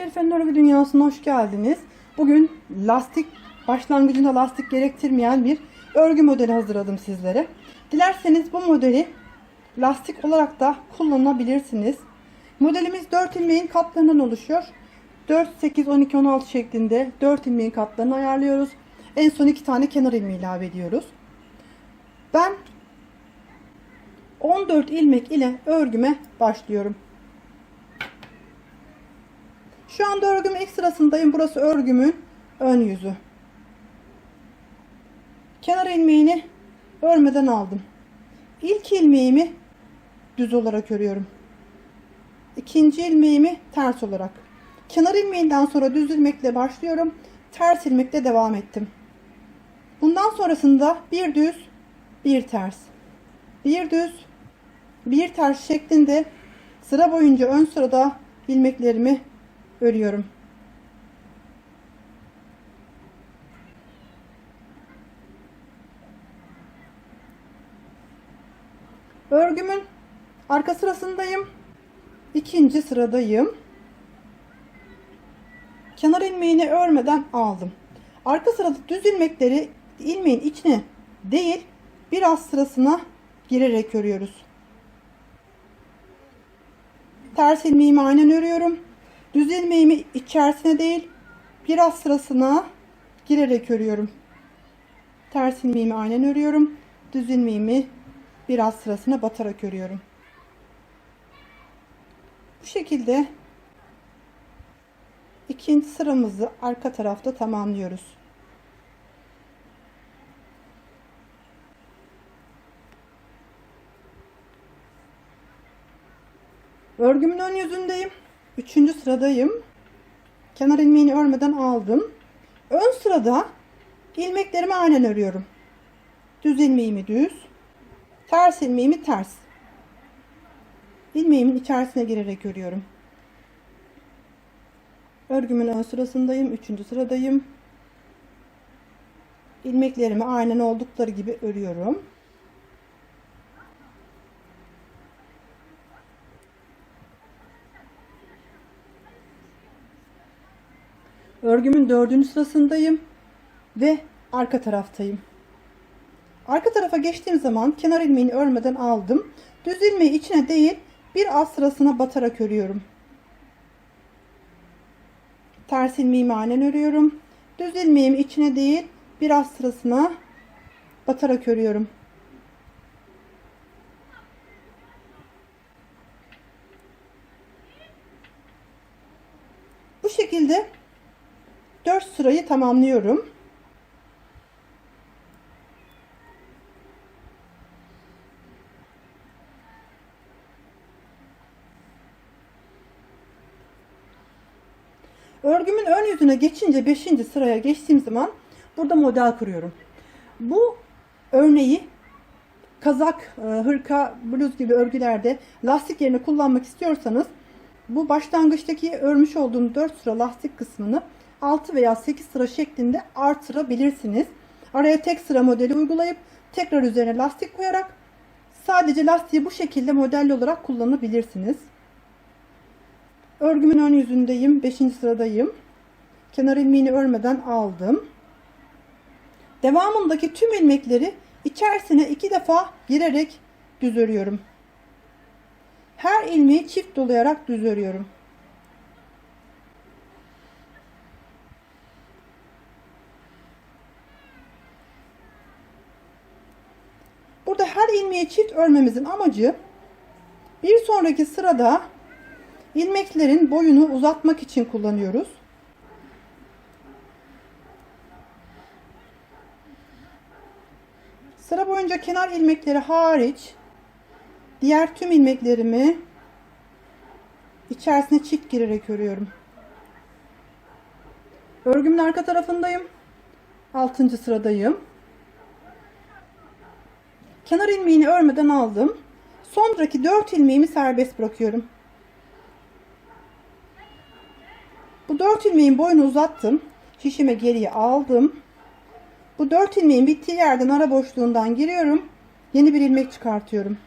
Şerife'nin örgü dünyasına hoş geldiniz. Bugün lastik, başlangıcında lastik gerektirmeyen bir örgü modeli hazırladım sizlere. Dilerseniz bu modeli lastik olarak da kullanabilirsiniz. Modelimiz 4 ilmeğin katlarından oluşuyor. 4, 8, 12, 16 şeklinde 4 ilmeğin katlarını ayarlıyoruz. En son 2 tane kenar ilmeği ilave ediyoruz. Ben 14 ilmek ile örgüme başlıyorum. Şu anda örgümün ilk sırasındayım. Burası örgümün ön yüzü. Kenar ilmeğini örmeden aldım. İlk ilmeğimi düz olarak örüyorum. İkinci ilmeğimi ters olarak. Kenar ilmeğinden sonra düz ilmekle başlıyorum. Ters ilmekle devam ettim. Bundan sonrasında bir düz, bir ters. Bir düz, bir ters şeklinde sıra boyunca ön sırada ilmeklerimi örüyorum. Örgümün arka sırasındayım. İkinci sıradayım. Kenar ilmeğini örmeden aldım. Arka sırada düz ilmekleri ilmeğin içine değil biraz sırasına girerek örüyoruz. Ters ilmeğimi aynen örüyorum. Düz ilmeğimi içerisine değil biraz sırasına girerek örüyorum. Ters ilmeğimi aynen örüyorum. Düz ilmeğimi biraz sırasına batarak örüyorum. Bu şekilde ikinci sıramızı arka tarafta tamamlıyoruz. Örgümün ön yüzündeyim. Üçüncü sıradayım. Kenar ilmeğini örmeden aldım. Ön sırada ilmeklerimi aynen örüyorum. Düz ilmeğimi düz. Ters ilmeğimi ters. İlmeğimin içerisine girerek örüyorum. Örgümün ön sırasındayım. Üçüncü sıradayım. İlmeklerimi aynen oldukları gibi örüyorum. Örgümün dördüncü sırasındayım ve arka taraftayım. Arka tarafa geçtiğim zaman kenar ilmeğini örmeden aldım. Düz ilmeği içine değil bir alt sırasına batarak örüyorum. Ters ilmeğimi aynen örüyorum. Düz ilmeğimi içine değil bir alt sırasına batarak örüyorum. Bu şekilde 4 sırayı tamamlıyorum. Örgümün ön yüzüne geçince 5. sıraya geçtiğim zaman burada model kuruyorum. Bu örneği kazak, e, hırka, bluz gibi örgülerde lastik yerine kullanmak istiyorsanız bu başlangıçtaki örmüş olduğum 4 sıra lastik kısmını 6 veya 8 sıra şeklinde artırabilirsiniz. Araya tek sıra modeli uygulayıp tekrar üzerine lastik koyarak sadece lastiği bu şekilde modelli olarak kullanabilirsiniz. Örgümün ön yüzündeyim. 5. sıradayım. Kenar ilmeğini örmeden aldım. Devamındaki tüm ilmekleri içerisine iki defa girerek düz örüyorum. Her ilmeği çift dolayarak düz örüyorum. Burada her ilmeği çift örmemizin amacı bir sonraki sırada ilmeklerin boyunu uzatmak için kullanıyoruz. Sıra boyunca kenar ilmekleri hariç diğer tüm ilmeklerimi içerisine çift girerek örüyorum. Örgümün arka tarafındayım. 6. sıradayım. Kenar ilmeğini örmeden aldım. Sonraki 4 ilmeğimi serbest bırakıyorum. Bu 4 ilmeğin boyunu uzattım. Şişime geriye aldım. Bu 4 ilmeğin bittiği yerden ara boşluğundan giriyorum. Yeni bir ilmek çıkartıyorum.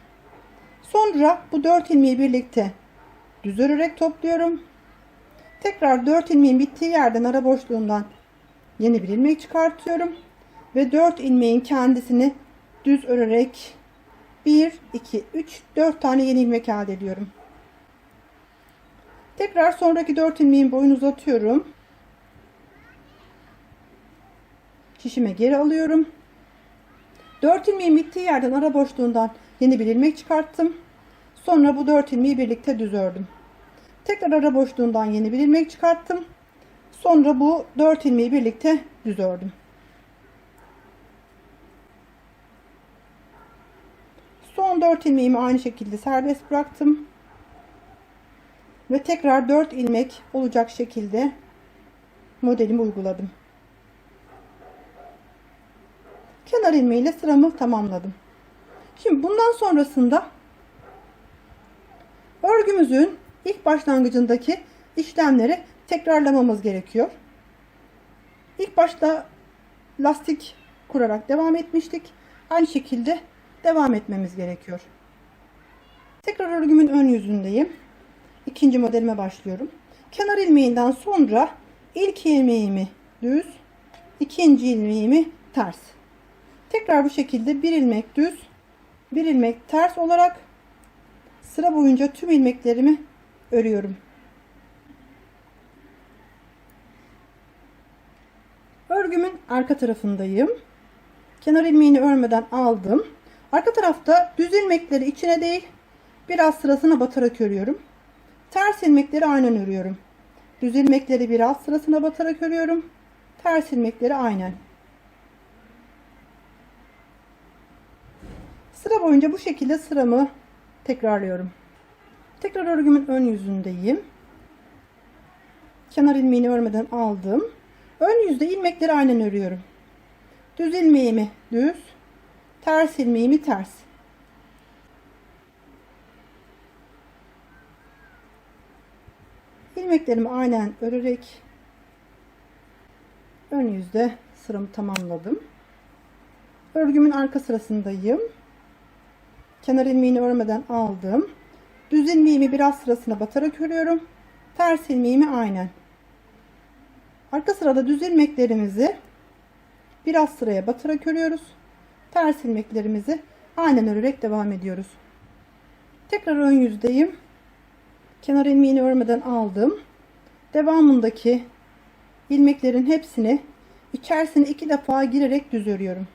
Sonra bu 4 ilmeği birlikte düz örerek topluyorum. Tekrar 4 ilmeğin bittiği yerden ara boşluğundan yeni bir ilmek çıkartıyorum. Ve 4 ilmeğin kendisini düz örerek 1, 2, 3, 4 tane yeni ilmek elde ediyorum. Tekrar sonraki 4 ilmeğin boyunu uzatıyorum. Şişime geri alıyorum. 4 ilmeğin bittiği yerden ara boşluğundan yeni bir ilmek çıkarttım. Sonra bu 4 ilmeği birlikte düz ördüm. Tekrar ara boşluğundan yeni bir ilmek çıkarttım. Sonra bu 4 ilmeği birlikte düz ördüm. Son 4 ilmeğimi aynı şekilde serbest bıraktım. Ve tekrar 4 ilmek olacak şekilde modelimi uyguladım. Kenar ilmeğiyle sıramı tamamladım. Şimdi bundan sonrasında örgümüzün ilk başlangıcındaki işlemleri tekrarlamamız gerekiyor. İlk başta lastik kurarak devam etmiştik. Aynı şekilde devam etmemiz gerekiyor. Tekrar örgümün ön yüzündeyim. İkinci modelime başlıyorum. Kenar ilmeğinden sonra ilk ilmeğimi düz, ikinci ilmeğimi ters. Tekrar bu şekilde bir ilmek düz, bir ilmek ters olarak sıra boyunca tüm ilmeklerimi örüyorum. Örgümün arka tarafındayım. Kenar ilmeğini örmeden aldım. Arka tarafta düz ilmekleri içine değil biraz sırasına batarak örüyorum. Ters ilmekleri aynen örüyorum. Düz ilmekleri biraz sırasına batarak örüyorum. Ters ilmekleri aynen. Sıra boyunca bu şekilde sıramı tekrarlıyorum. Tekrar örgümün ön yüzündeyim. Kenar ilmeğini örmeden aldım. Ön yüzde ilmekleri aynen örüyorum. Düz ilmeğimi düz, ters ilmeğimi ters. ilmeklerimi aynen örerek ön yüzde sıramı tamamladım. Örgümün arka sırasındayım. Kenar ilmeğini örmeden aldım. Düz ilmeğimi biraz sırasına batarak örüyorum. Ters ilmeğimi aynen. Arka sırada düz ilmeklerimizi biraz sıraya batarak örüyoruz. Ters ilmeklerimizi aynen örerek devam ediyoruz. Tekrar ön yüzdeyim. Kenar ilmeğini örmeden aldım. Devamındaki ilmeklerin hepsini içerisine iki defa girerek düz örüyorum.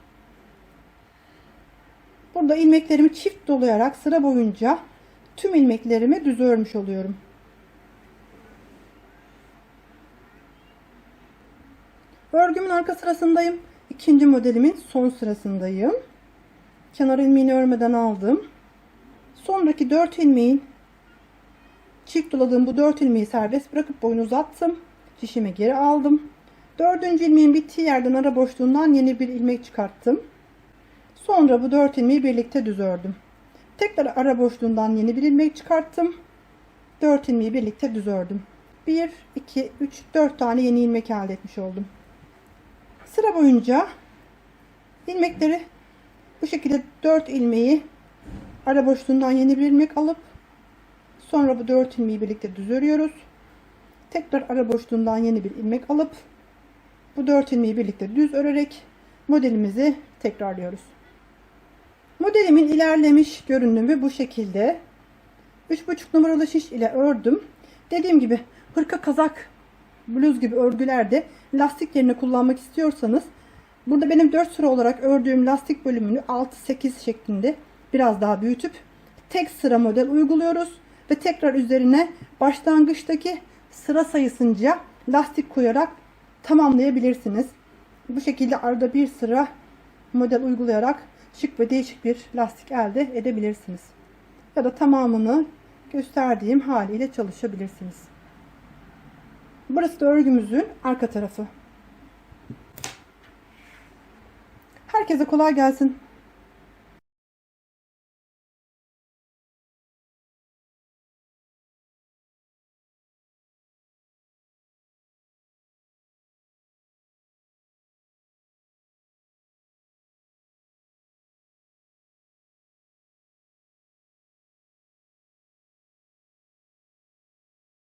Burada ilmeklerimi çift dolayarak sıra boyunca tüm ilmeklerimi düz örmüş oluyorum. Örgümün arka sırasındayım. İkinci modelimin son sırasındayım. Kenar ilmeğini örmeden aldım. Sonraki 4 ilmeğin çift doladığım bu 4 ilmeği serbest bırakıp boyunu uzattım. Şişime geri aldım. Dördüncü ilmeğin bittiği yerden ara boşluğundan yeni bir ilmek çıkarttım. Sonra bu 4 ilmeği birlikte düz ördüm. Tekrar ara boşluğundan yeni bir ilmek çıkarttım. 4 ilmeği birlikte düz ördüm. 1, 2, 3, 4 tane yeni ilmek elde etmiş oldum. Sıra boyunca ilmekleri bu şekilde 4 ilmeği ara boşluğundan yeni bir ilmek alıp sonra bu 4 ilmeği birlikte düz örüyoruz. Tekrar ara boşluğundan yeni bir ilmek alıp bu 4 ilmeği birlikte düz örerek modelimizi tekrarlıyoruz. Modelimin ilerlemiş görünümü bu şekilde. 3,5 numaralı şiş ile ördüm. Dediğim gibi hırka kazak bluz gibi örgülerde lastik yerine kullanmak istiyorsanız burada benim 4 sıra olarak ördüğüm lastik bölümünü 6-8 şeklinde biraz daha büyütüp tek sıra model uyguluyoruz ve tekrar üzerine başlangıçtaki sıra sayısınca lastik koyarak tamamlayabilirsiniz. Bu şekilde arada bir sıra model uygulayarak şık ve değişik bir lastik elde edebilirsiniz. Ya da tamamını gösterdiğim haliyle çalışabilirsiniz. Burası da örgümüzün arka tarafı. Herkese kolay gelsin.